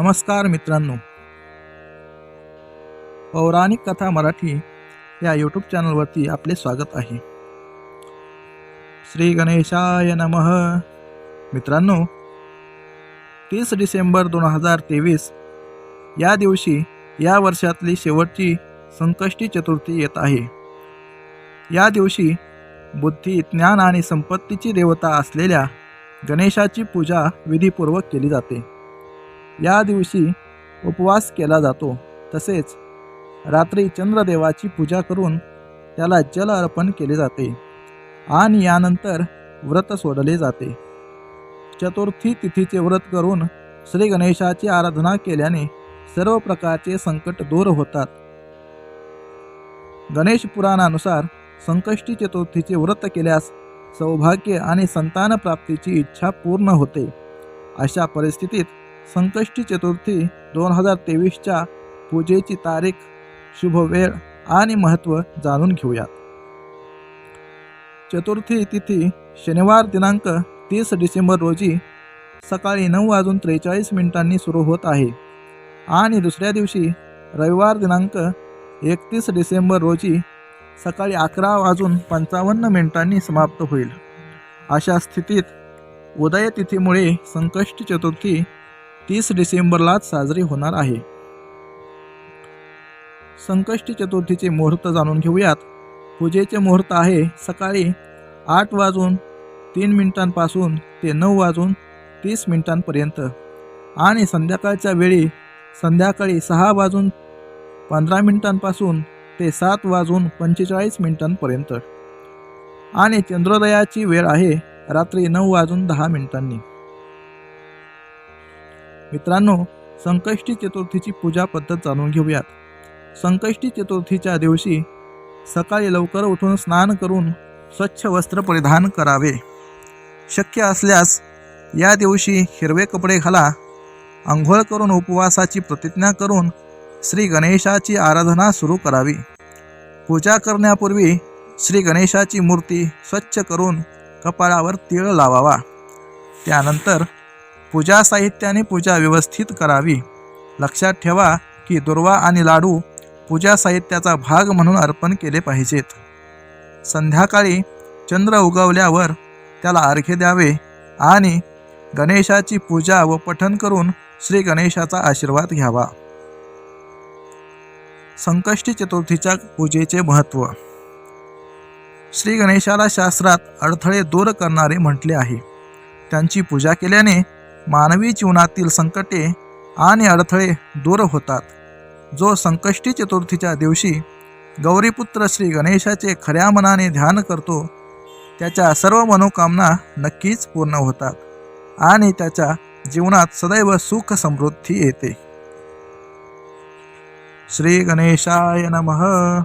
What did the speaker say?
नमस्कार मित्रांनो. पौराणिक कथा मराठी या यूट्यूब चॅनलवरती आपले स्वागत आहे. श्री गणेशाय नमः. मित्रांनो तीस डिसेंबर दोन हजार तेवीस या दिवशी या वर्षातली शेवटची संकष्टी चतुर्थी येत आहे. या दिवशी बुद्धी ज्ञान आणि संपत्तीची देवता असलेल्या गणेशाची पूजा विधीपूर्वक केली जाते. या दिवशी उपवास केला जातो. तसेच रात्री चंद्रदेवाची पूजा करून त्याला जल अर्पण केले जाते आणि यानंतर व्रत सोडले जाते. चतुर्थी तिथीचे व्रत करून श्री गणेशाची आराधना केल्याने सर्व प्रकारचे संकट दूर होतात. गणेश पुराणानुसार संकष्टी चतुर्थीचे व्रत केल्यास सौभाग्य आणि संतान प्राप्तीची इच्छा पूर्ण होते. अशा परिस्थितीत संकष्टी चतुर्थी दोन हजार तेवीसच्या पूजेची तारीख शुभ वेळ आणि महत्त्व जाणून घेऊयात. चतुर्थी तिथी शनिवार दिनांक तीस डिसेंबर रोजी सकाळी नऊ वाजून त्रेचाळीस मिनिटांनी सुरू होत आहे आणि दुसऱ्या दिवशी रविवार दिनांक एकतीस डिसेंबर रोजी सकाळी अकरा वाजून पंचावन्न मिनिटांनी समाप्त होईल. अशा स्थितीत उदय तिथीमुळे चतुर्थी तीस डिसेंबरलाच साजरी होणार आहे. संकष्टी चतुर्थीचे मुहूर्त जाणून घेऊयात. पूजेचे मुहूर्त आहे सकाळी आठ वाजून तीन मिनिटांपासून ते नऊ वाजून तीस मिनिटांपर्यंत. आणि संध्याकाळच्या वेळी संध्याकाळी सहा वाजून पंधरा मिनिटांपासून ते सात वाजून पंचेचाळीस मिनिटांपर्यंत. आणि चंद्रोदयाची वेळ आहे रात्री नऊ वाजून दहा मिनिटांनी. मित्रांनो संकष्टी चतुर्थीची पूजा पद्धत जाणून घेऊयात. संकष्टी चतुर्थीच्या दिवशी सकाळी लवकर उठून स्नान करून स्वच्छ वस्त्र परिधान करावे. शक्य असल्यास या दिवशी हिरवे कपडे घाला आंघोळ करून उपवासाची प्रतिज्ञा करून श्री गणेशाची आराधना सुरू करावी. पूजा करण्यापूर्वी श्री गणेशाची मूर्ती स्वच्छ करून कपाळावर तिळ लावावा. त्यानंतर पूजा साहित्याने पूजा व्यवस्थित करावी. लक्षात ठेवा की दुर्वा आणि लाडू पूजा साहित्याचा भाग म्हणून अर्पण केले पाहिजेत. संध्याकाळी चंद्र उगवल्यावर त्याला अर्घ्य द्यावे आणि गणेशाची पूजा व पठण करून श्री गणेशाचा आशीर्वाद घ्यावा. संकष्टी चतुर्थीच्या पूजेचे महत्त्व श्री गणेशाला शास्त्रात अडथळे दूर करणारे म्हटले आहे. त्यांची पूजा केल्याने मानवी जीवनातील संकटे आणि अडथळे दूर होतात. जो संकष्टी चतुर्थीच्या दिवशी गौरीपुत्र श्री गणेशाचे खऱ्या मनाने ध्यान करतो त्याच्या सर्व मनोकामना नक्कीच पूर्ण होतात आणि त्याच्या जीवनात सदैव सुख समृद्धी येते. श्री गणेशाय नमः.